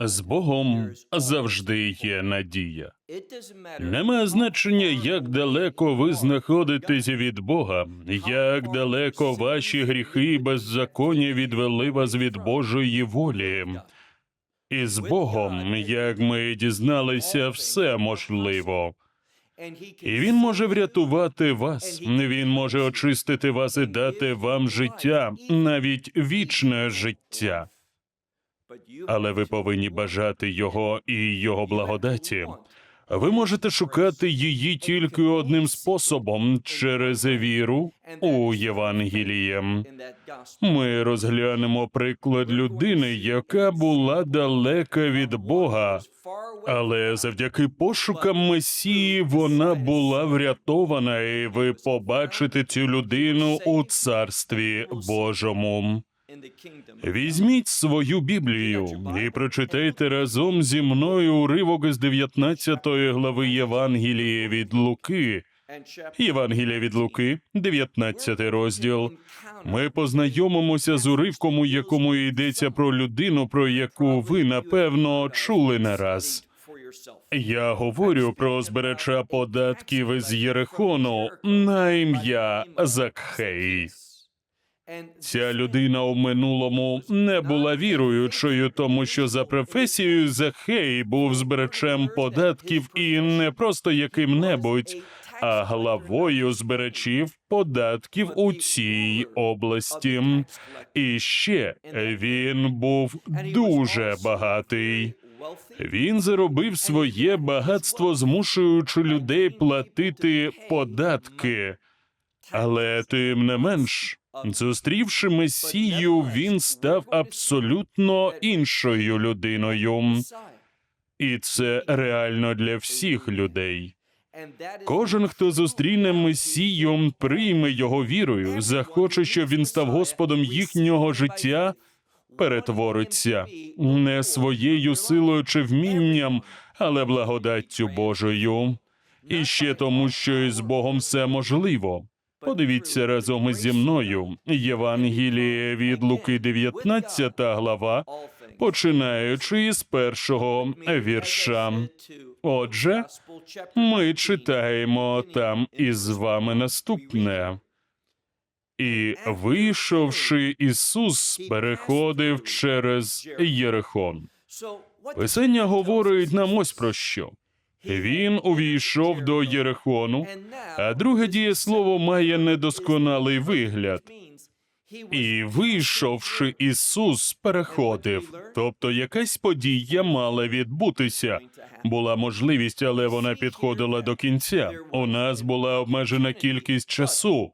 З Богом завжди є надія. Немає значення, як далеко ви знаходитесь від Бога, як далеко ваші гріхи і беззаконня відвели вас від Божої волі. І з Богом, як ми дізналися, все можливо. І він може врятувати вас. Він може очистити вас і дати вам життя, навіть вічне життя. Але ви повинні бажати його і його благодаті. Ви можете шукати її тільки одним способом через віру у Євангеліє. Ми розглянемо приклад людини, яка була далека від Бога, але завдяки пошукам Месії вона була врятована, і ви побачите цю людину у царстві Божому. Візьміть свою Біблію і прочитайте разом зі мною уривок із 19 глави Євангелія від Луки. Євангелія від Луки, 19 розділ. Ми познайомимося з уривком, у якому йдеться про людину, про яку ви напевно чули не раз. Я говорю про збирача податків із Єрихону на ім'я Закхей. Ця людина у минулому не була віруючою, тому що за професією Захей був збирачем податків і не просто яким-небудь, а главою збирачів податків у цій області. І ще він був дуже багатий. Він заробив своє багатство, змушуючи людей платити податки. Але тим не менш, зустрівши Месію, він став абсолютно іншою людиною, і це реально для всіх людей. Кожен, хто зустріне Месію, прийме його вірою, захоче, щоб він став Господом їхнього життя, перетвориться не своєю силою чи вмінням, але благодаттю Божою. І ще тому, що із Богом все можливо. Подивіться разом зі мною Євангеліє від Луки, 19 глава, починаючи із першого вірша. Отже, ми читаємо там із вами наступне. І, вийшовши, Ісус переходив через Єрихон. Писання говорить нам ось про що. Він увійшов до Єрихону, а друге дієслово має недосконалий вигляд. І, вийшовши, Ісус переходив. Тобто якась подія мала відбутися. Була можливість, але вона підходила до кінця. У нас була обмежена кількість часу.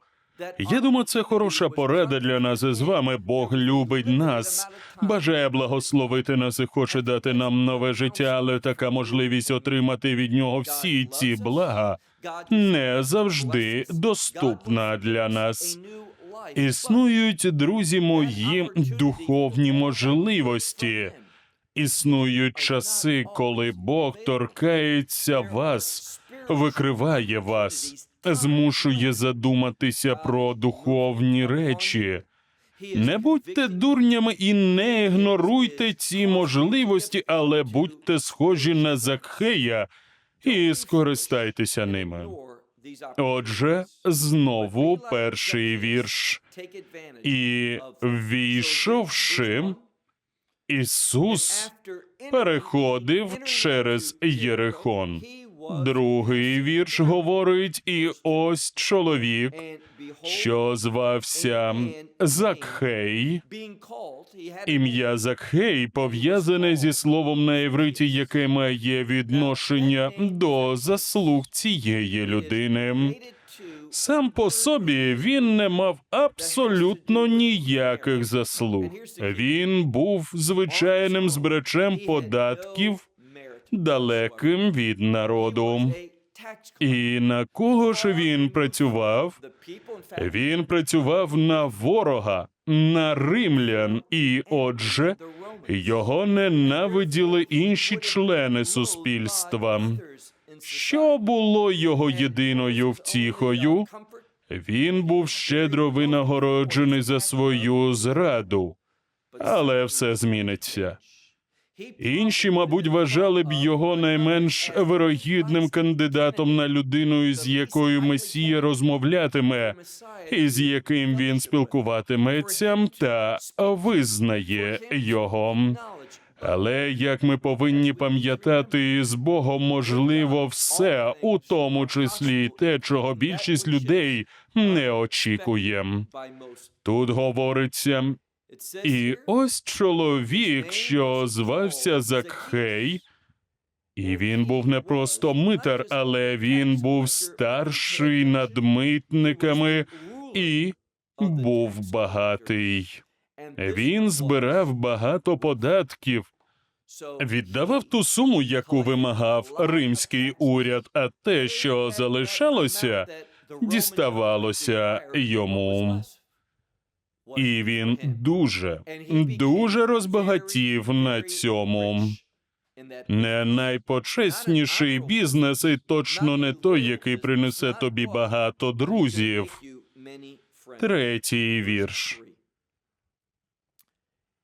Я думаю, це хороша порада для нас із вами. Бог любить нас, бажає благословити нас і хоче дати нам нове життя, але така можливість отримати від нього всі ці блага не завжди доступна для нас. Існують, друзі мої, духовні можливості. Існують часи, коли Бог торкається вас, викриває вас, змушує задуматися про духовні речі. Не будьте дурнями і не ігноруйте ці можливості, але будьте схожі на Закхея і скористайтеся ними. Отже, знову перший вірш. І війшовши, Ісус переходив через Єрихон. Другий вірш говорить, і ось чоловік, що звався Закхей. Ім'я Закхей пов'язане зі словом на євриті, яке має відношення до заслуг цієї людини. Сам по собі він не мав абсолютно ніяких заслуг. Він був звичайним збирачем податків, далеким від народу. І на кого ж він працював? Він працював на ворога, на римлян, і отже, його ненавиділи інші члени суспільства. Що було його єдиною втіхою? Він був щедро винагороджений за свою зраду, але все зміниться. Інші, мабуть, вважали б його найменш вирогідним кандидатом на людину, з якою Месія розмовлятиме, і з яким він спілкуватиметься та визнає його. Але як ми повинні пам'ятати, з Богом можливо все, у тому числі й те, чого більшість людей не очікує. Тут говориться, і ось чоловік, що звався Закхей, і він був не просто митар, але він був старший над митниками і був багатий. Він збирав багато податків, віддавав ту суму, яку вимагав римський уряд, а те, що залишалося, діставалося йому. І він дуже, дуже розбагатів на цьому. Не найпочесніший бізнес, і точно не той, який принесе тобі багато друзів. Третій вірш.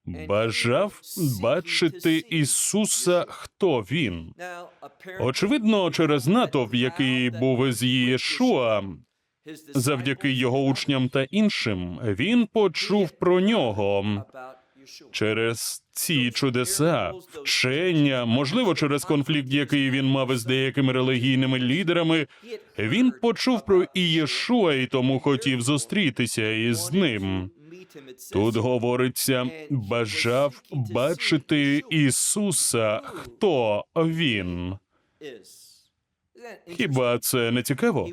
Бажав бачити Ісуса, хто він. Очевидно, через натовп, який був із Єшуа, завдяки його учням та іншим, він почув про нього. Через ці чудеса, вчення, можливо, через конфлікт, який він мав із деякими релігійними лідерами, він почув про Ієшуа і тому хотів зустрітися із ним. Тут говориться, бажав бачити Ісуса, хто він. Хіба це не цікаво?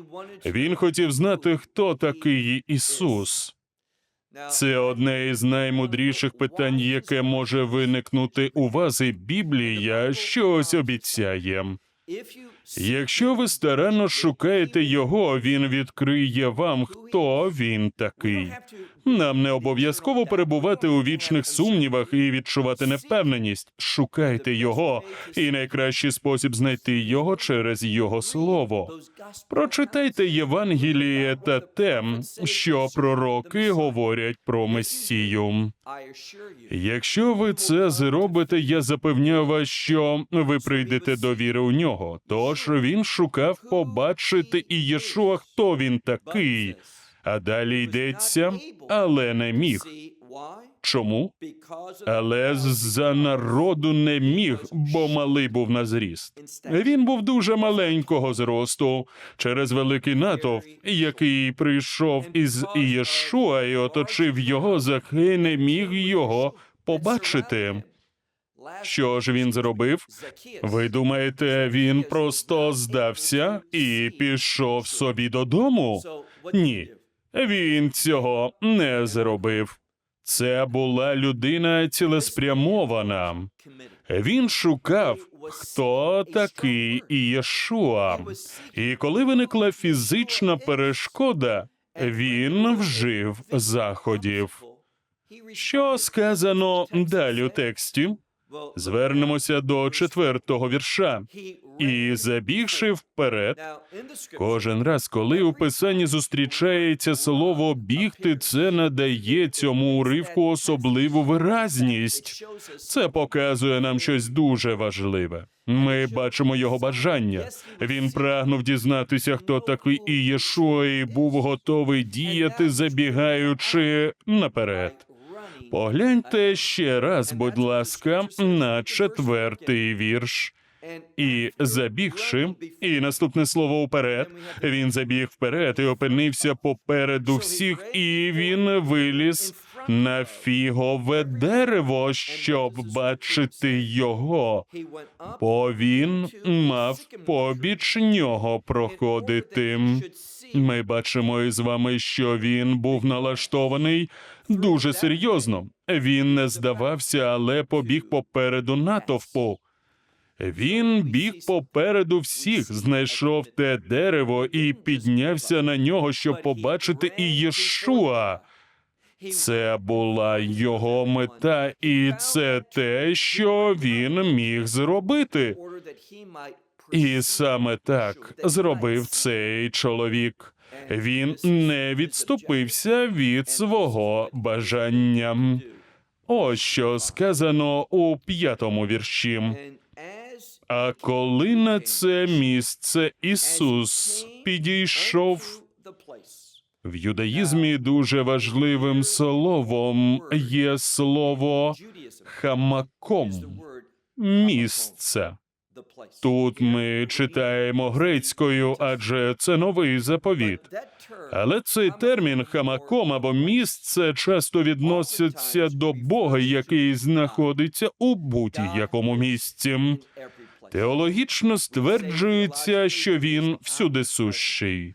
Він хотів знати, хто такий Ісус. Це одне із наймудріших питань, яке може виникнути у вас, і Біблія щось обіцяє. Якщо ви старанно шукаєте його, він відкриє вам, хто він такий. Нам не обов'язково перебувати у вічних сумнівах і відчувати невпевненість. Шукайте його, і найкращий спосіб знайти його через його слово. Прочитайте Євангеліє та те, що пророки говорять про Месію. Якщо ви це зробите, я запевняю вас, що ви прийдете до віри у нього. Тож він шукав побачити і Єшуа, хто він такий. А далі йдеться, але не міг. Чому? Але з-за народу не міг, бо малий був на зріст. Він був дуже маленького зросту через великий натовп, який прийшов із Єшуа і оточив його, Захей не міг його побачити. Що ж він зробив? Ви думаєте, він просто здався і пішов собі додому? Ні, він цього не зробив. Це була людина цілеспрямована. Він шукав, хто такий Ієшуа. І коли виникла фізична перешкода, він вжив заходів. Що сказано далі у тексті? Звернемося до четвертого вірша. І забігши вперед, кожен раз, коли у писанні зустрічається слово бігти, це надає цьому уривку особливу виразність. Це показує нам щось дуже важливе. Ми бачимо його бажання. Він прагнув дізнатися, хто такий Ієшуа, і був готовий діяти, забігаючи наперед. Погляньте ще раз, будь ласка, на четвертий вірш. І забігши, і наступне слово вперед, він забіг вперед і опинився попереду всіх, і він виліз на фігове дерево, щоб бачити його, бо він мав побіч нього проходити. Ми бачимо із вами, що він був налаштований дуже серйозно. Він не здавався, але побіг попереду натовпу. Він біг попереду всіх, знайшов те дерево і піднявся на нього, щоб побачити і Єшуа. Це була його мета, і це те, що він міг зробити. І саме так зробив цей чоловік. Він не відступився від свого бажання. Ось що сказано у п'ятому вірші. А коли на це місце Ісус підійшов в юдаїзмі, дуже важливим словом є слово хамаком місце. Тут ми читаємо грецькою, адже це новий заповіт. Але цей термін хамаком або місце часто відноситься до Бога, який знаходиться у будь-якому місці. Теологічно стверджується, що він всюди сущий.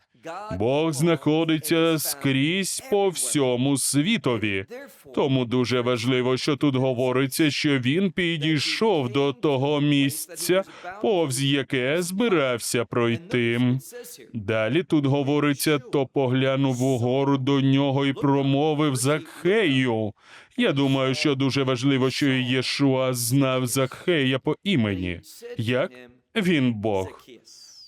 Бог знаходиться скрізь по всьому світові. Тому дуже важливо, що тут говориться, що він підійшов до того місця, повз яке збирався пройти. Далі тут говориться, то поглянув угору до нього і промовив Закхею. Я думаю, що дуже важливо, що Єшуа знав Закхея по імені. Як він Бог.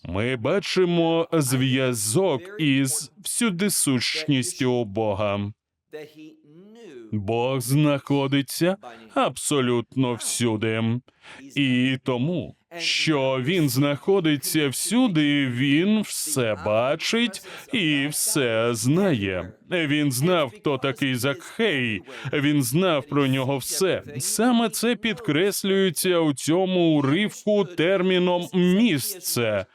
Ми бачимо зв'язок із всюдисущністю Бога. Бог знаходиться абсолютно всюди. І тому, що він знаходиться всюди, він все бачить і все знає. Він знав, хто такий Закхей. Він знав про нього все. Саме це підкреслюється у цьому уривку терміном місце.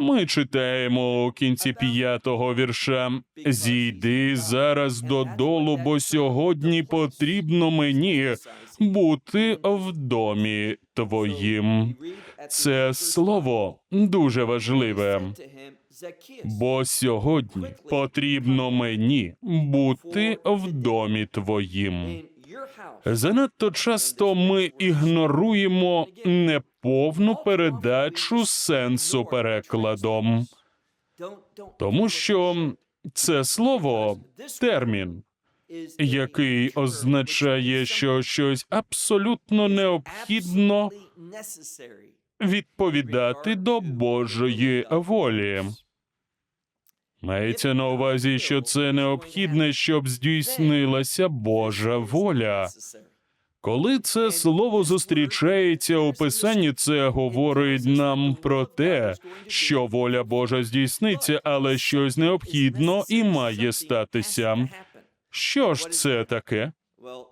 Ми читаємо у кінці п'ятого вірша: Зійди зараз додолу, бо сьогодні потрібно мені бути в домі твоїм. Це слово дуже важливе, бо сьогодні потрібно мені бути в домі твоїм. Занадто часто ми ігноруємо неповну передачу сенсу перекладом, тому що це слово термін, який означає, що щось абсолютно необхідно відповідати до Божої волі. Мається на увазі, що це необхідне, щоб здійснилася Божа воля. Коли це слово зустрічається у писанні, це говорить нам про те, що воля Божа здійсниться, але щось необхідно і має статися. Що ж це таке?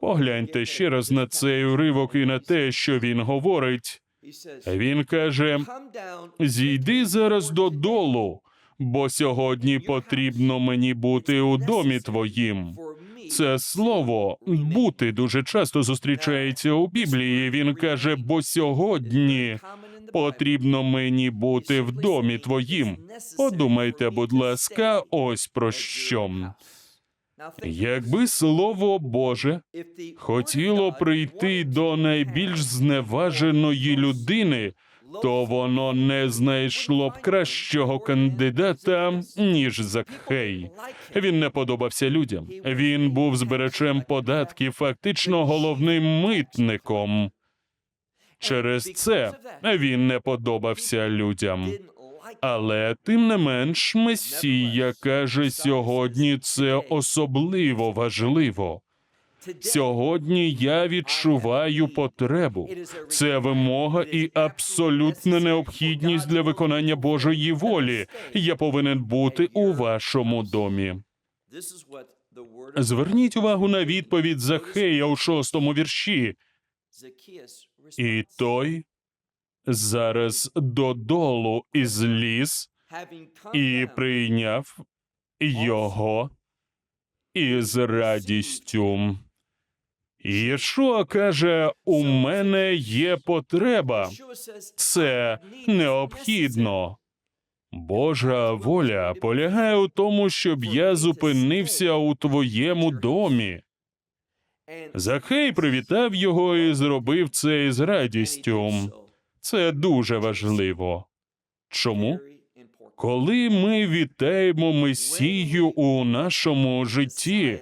Погляньте ще раз на цей уривок і на те, що він говорить. Він каже: зійди зараз додолу, бо сьогодні потрібно мені бути у домі твоїм. Це слово бути дуже часто зустрічається у Біблії. Він каже: бо сьогодні потрібно мені бути в домі твоїм. Подумайте, будь ласка, ось про що. Якби слово Боже хотіло прийти до найбільш зневаженої людини, то воно не знайшло б кращого кандидата, ніж Закхей. Він не подобався людям. Він був збирачем податків, фактично головним митником. Через це він не подобався людям. Але тим не менш, Месія каже сьогодні це особливо важливо. Сьогодні я відчуваю потребу. Це вимога і абсолютна необхідність для виконання Божої волі. Я повинен бути у вашому домі. Зверніть увагу на відповідь Захея у шостому вірші. І той зараз додолу із ліс і прийняв його із радістю. Єшуа каже: у мене є потреба, це необхідно. Божа воля полягає у тому, щоб я зупинився у твоєму домі. Захей привітав його і зробив це із радістю. Це дуже важливо. Чому? Коли ми вітаємо Месію у нашому житті,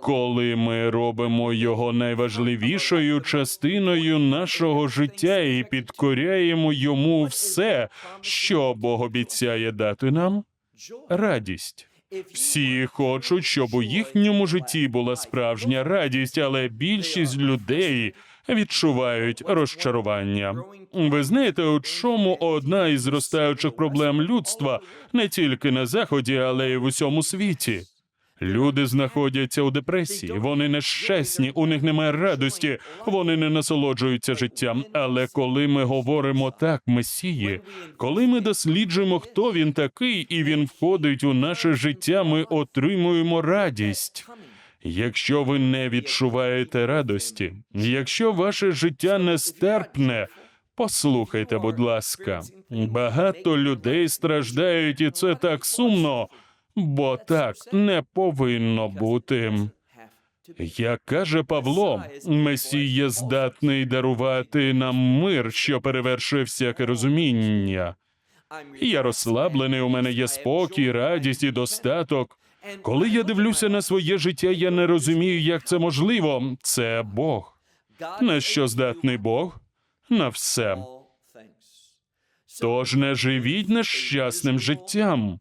коли ми робимо його найважливішою частиною нашого життя і підкоряємо йому все, що Бог обіцяє дати нам, радість. Всі хочуть, щоб у їхньому житті була справжня радість, але більшість людей відчувають розчарування. Ви знаєте, у чому одна із зростаючих проблем людства не тільки на заході, але й в усьому світі. Люди знаходяться у депресії, вони нещасні, у них немає радості, вони не насолоджуються життям. Але коли ми говоримо так, Месії, коли ми досліджуємо, хто він такий, і він входить у наше життя, ми отримуємо радість. Якщо ви не відчуваєте радості, якщо ваше життя нестерпне, послухайте, будь ласка, багато людей страждають, і це так сумно, бо так не повинно бути. Як каже Павло, Месія здатний дарувати нам мир, що перевершує всяке розуміння. Я розслаблений, у мене є спокій, радість і достаток. Коли я дивлюся на своє життя, я не розумію, як це можливо. Це Бог. На що здатний Бог? На все. Тож не живіть нещасним життям.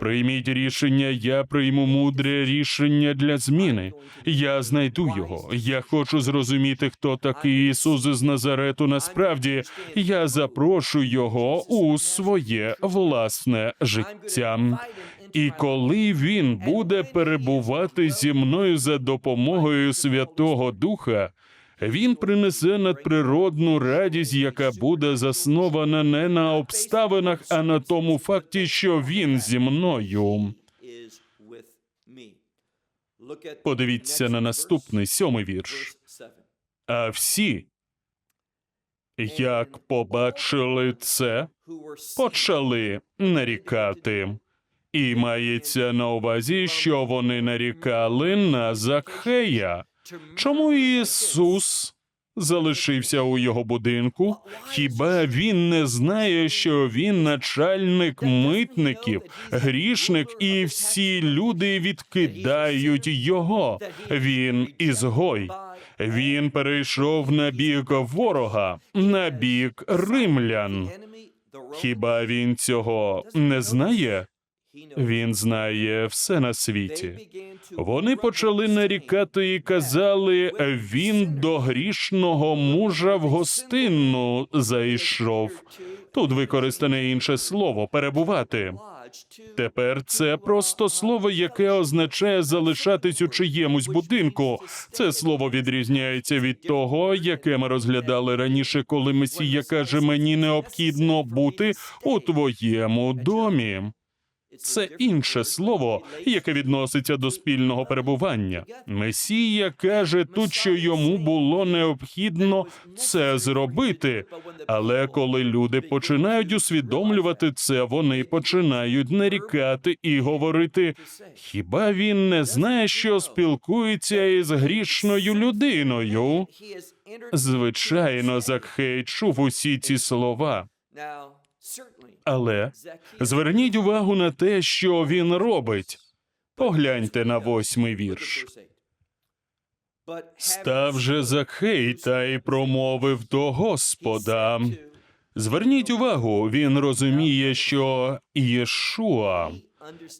Прийміть рішення, я прийму мудре рішення для зміни. Я знайду його. Я хочу зрозуміти, хто такий Ісус з Назарету. Насправді я запрошую його у своє власне життя. І коли він буде перебувати зі мною за допомогою Святого Духа, він принесе надприродну радість, яка буде заснована не на обставинах, а на тому факті, що він зі мною. Подивіться на наступний сьомий вірш. А всі, як побачили це, почали нарікати. І мається на увазі, що вони нарікали на Закхея. Чому Ісус залишився у його будинку? Хіба він не знає, що він начальник митників, грішник, і всі люди відкидають його? Він ізгой. Він перейшов на бік ворога, на бік римлян. Хіба він цього не знає? Він знає все на світі. Вони почали нарікати і казали: він до грішного мужа в гостинну зайшов. Тут використане інше слово перебувати. Тепер це просто слово, яке означає залишатись у чиємусь будинку. Це слово відрізняється від того, яке ми розглядали раніше, коли Месія каже: мені необхідно бути у твоєму домі. Це інше слово, яке відноситься до спільного перебування. Месія каже тут, що йому було необхідно це зробити. Але коли люди починають усвідомлювати це, вони починають нарікати і говорити: хіба він не знає, що спілкується із грішною людиною? Звичайно, Закхей чув усі ці слова. Але зверніть увагу на те, що він робить. Погляньте на восьмий вірш. Став же Закхей та й промовив до Господа. Зверніть увагу, він розуміє, що Єшуа,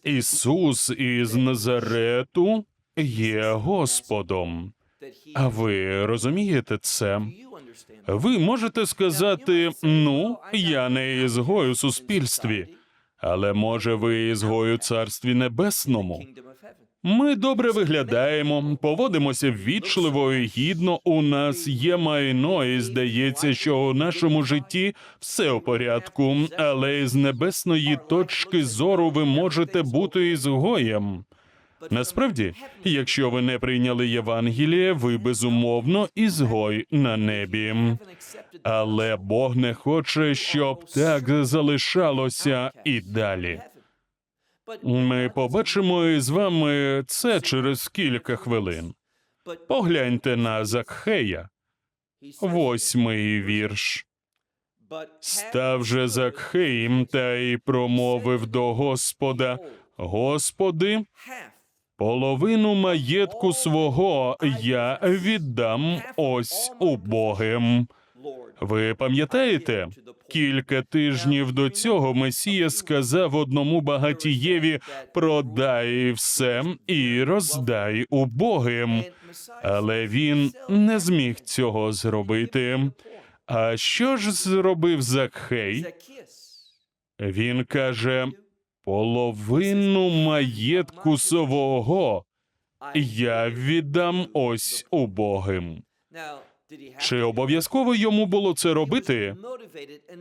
Ісус із Назарету, є Господом. А ви розумієте це? Ви можете сказати: ну, я не ізгой у суспільстві, але може ви ізгой у царстві небесному. Ми добре виглядаємо, поводимося ввічливо і гідно. У нас є майно, і здається, що у нашому житті все у порядку, але з небесної точки зору ви можете бути ізгоєм. Насправді, якщо ви не прийняли Євангеліє, ви безумовно ізгой на небі. Але Бог не хоче, щоб так залишалося і далі. Ми побачимо із вами це через кілька хвилин. Погляньте на Закхея, восьмий вірш. Став же Закхеєм та й промовив до Господа: Господи, половину маєтку свого я віддам ось убогим. Ви пам'ятаєте? Кілька тижнів до цього Месія сказав одному багатієві: продай все і роздай убогим. Але він не зміг цього зробити. А що ж зробив Закхей? Він каже: половину маєтку свого я віддам ось убогим. Чи обов'язково йому було це робити?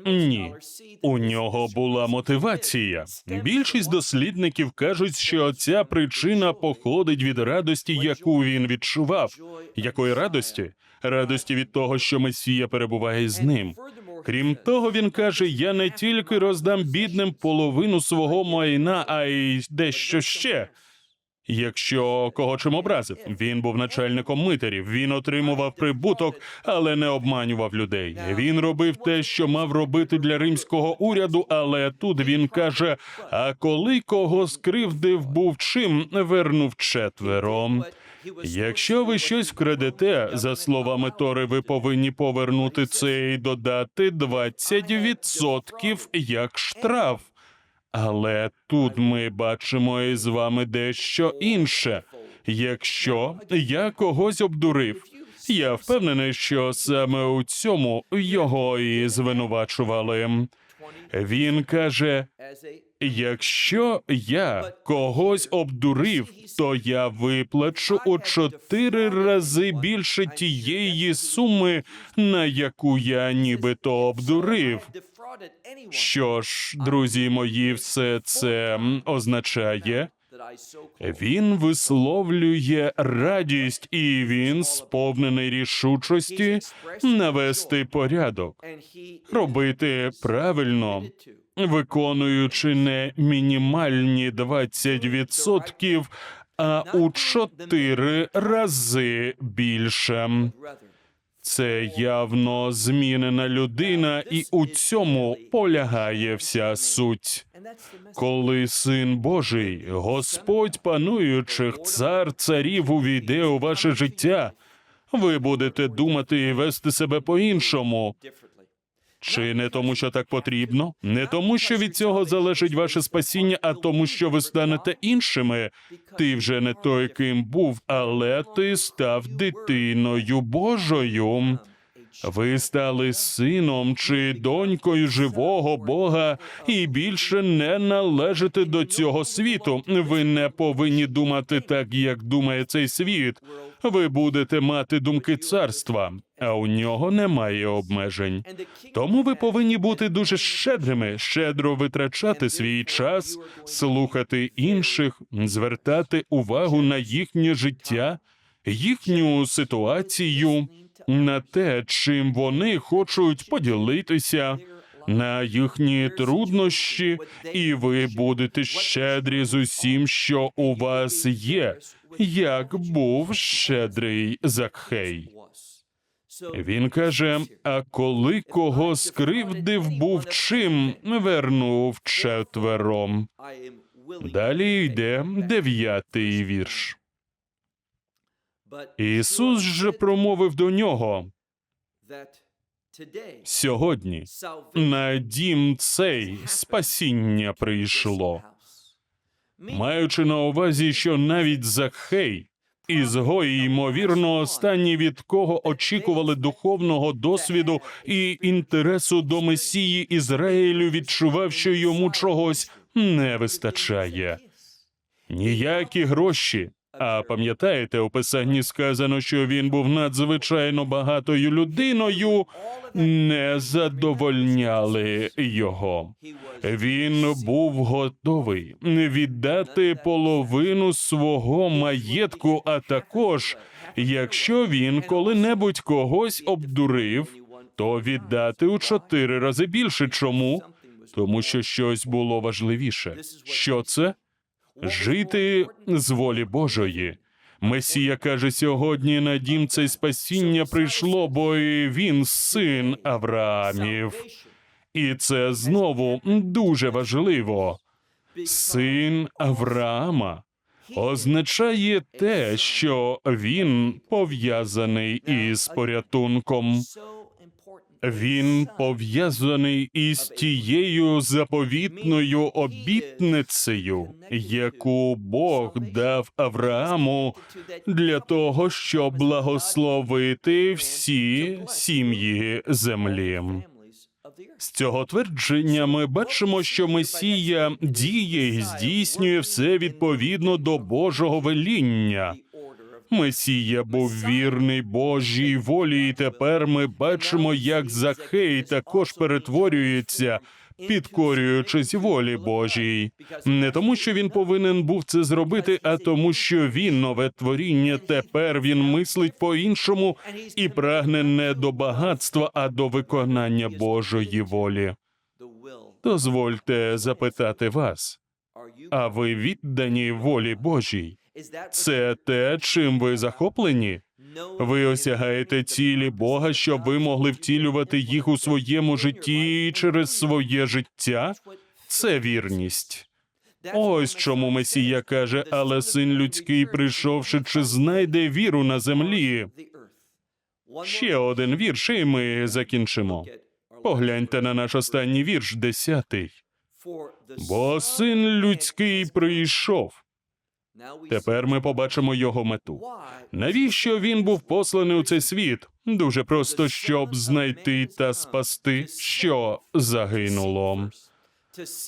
Ні. У нього була мотивація. Більшість дослідників кажуть, що ця причина походить від радості, яку він відчував. Якої радості? Радості від того, що Месія перебуває з ним. Крім того, він каже: я не тільки роздам бідним половину свого майна, а й дещо ще. Якщо кого чим образив, він був начальником митерів. Він отримував прибуток, але не обманював людей. Він робив те, що мав робити для римського уряду. Але тут він каже: а коли кого скривдив, був чим вернув четверо. Якщо ви щось вкрадете, за словами Тори, ви повинні повернути це і додати 20% як штраф. Але тут ми бачимо із вами дещо інше. Якщо я когось обдурив, я впевнений, що саме у цьому його і звинувачували. Він каже: якщо я когось обдурив, то я виплачу у чотири рази більше тієї суми, на яку я нібито обдурив. Що ж, друзі мої, все це означає, він висловлює радість, і він сповнений рішучості навести порядок, робити правильно, виконуючи не мінімальні 20%, а у чотири рази більше. Це явно змінена людина, і у цьому полягає вся суть. Коли син Божий, Господь пануючих, цар царів увійде у ваше життя, ви будете думати і вести себе по-іншому. Чи не тому, що так потрібно, не тому, що від цього залежить ваше спасіння, а тому, що ви станете іншими. Ти вже не той, ким був, але ти став дитиною Божою. Ви стали сином чи донькою живого Бога і більше не належите до цього світу. Ви не повинні думати так, як думає цей світ. Ви будете мати думки царства, а у нього немає обмежень. Тому ви повинні бути дуже щедрими, щедро витрачати свій час, слухати інших, звертати увагу на їхнє життя, їхню ситуацію, на те, чим вони хочуть поділитися. На їхні труднощі, і ви будете щедрі з усім, що у вас є, як був щедрий Закхей. Він каже: а коли кого скривдив, був чим вернув четвером. Далі йде дев'ятий вірш. Ісус же промовив до нього сьогодні. На дім цей спасіння прийшло, маючи на увазі, що навіть Закхей, ізгой, ймовірно, останні від кого очікували духовного досвіду і інтересу до Месії Ізраїлю, відчував, що йому чогось не вистачає. Ніякі гроші, А пам'ятаєте, у писанні сказано, що він був надзвичайно багатою людиною, не задовольняли його. Він був готовий віддати половину свого маєтку, а також, якщо він коли-небудь когось обдурив, то віддати у чотири рази більше. Чому? Тому що щось було важливіше. Що це? Жити з волі Божої. Месія каже сьогодні на дім це спасіння прийшло, бо і він син Авраамів. І це знову дуже важливо. Син Авраама означає те, що він пов'язаний із порятунком. Він пов'язаний із тією заповітною обітницею, яку Бог дав Аврааму для того, щоб благословити всі сім'ї землі. З цього твердження ми бачимо, що Месія діє і здійснює все відповідно до Божого веління. Месія був вірний Божій волі, і тепер ми бачимо, як Захей також перетворюється, підкорюючись волі Божій. Не тому, що він повинен був це зробити, а тому, що він нове творіння. Тепер він мислить по-іншому і прагне не до багатства, а до виконання Божої волі. Дозвольте запитати вас, а ви віддані волі Божій? Це те, чим ви захоплені? Ви осягаєте цілі Бога, щоб ви могли втілювати їх у своєму житті через своє життя? Це вірність. Ось чому Месія каже, але син людський, прийшовши, чи знайде віру на землі? Ще один вірш, і ми закінчимо. Погляньте на наш останній вірш, десятий. Бо син людський прийшов. Тепер ми побачимо його мету. Навіщо він був посланий у цей світ? Дуже просто, щоб знайти та спасти, що загинуло.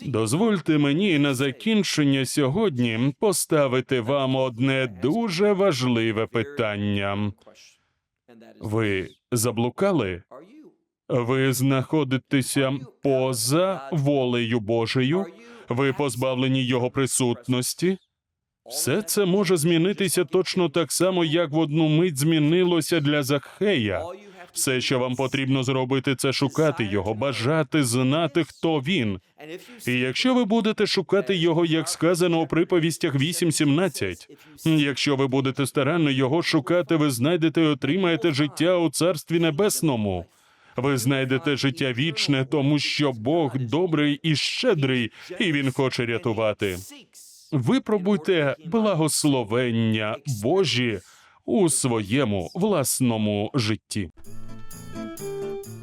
Дозвольте мені на закінчення сьогодні поставити вам одне дуже важливе питання. Ви заблукали? Ви знаходитеся поза волею Божою? Ви позбавлені його присутності? Все це може змінитися точно так само, як в одну мить змінилося для Захея. Все, що вам потрібно зробити, це шукати його, бажати знати, хто він. І якщо ви будете шукати його, як сказано у приповістях 8.17, якщо ви будете старанно його шукати, ви знайдете і отримаєте життя у Царстві Небесному. Ви знайдете життя вічне, тому що Бог добрий і щедрий, і Він хоче рятувати. Випробуйте благословення Божі у своєму власному житті.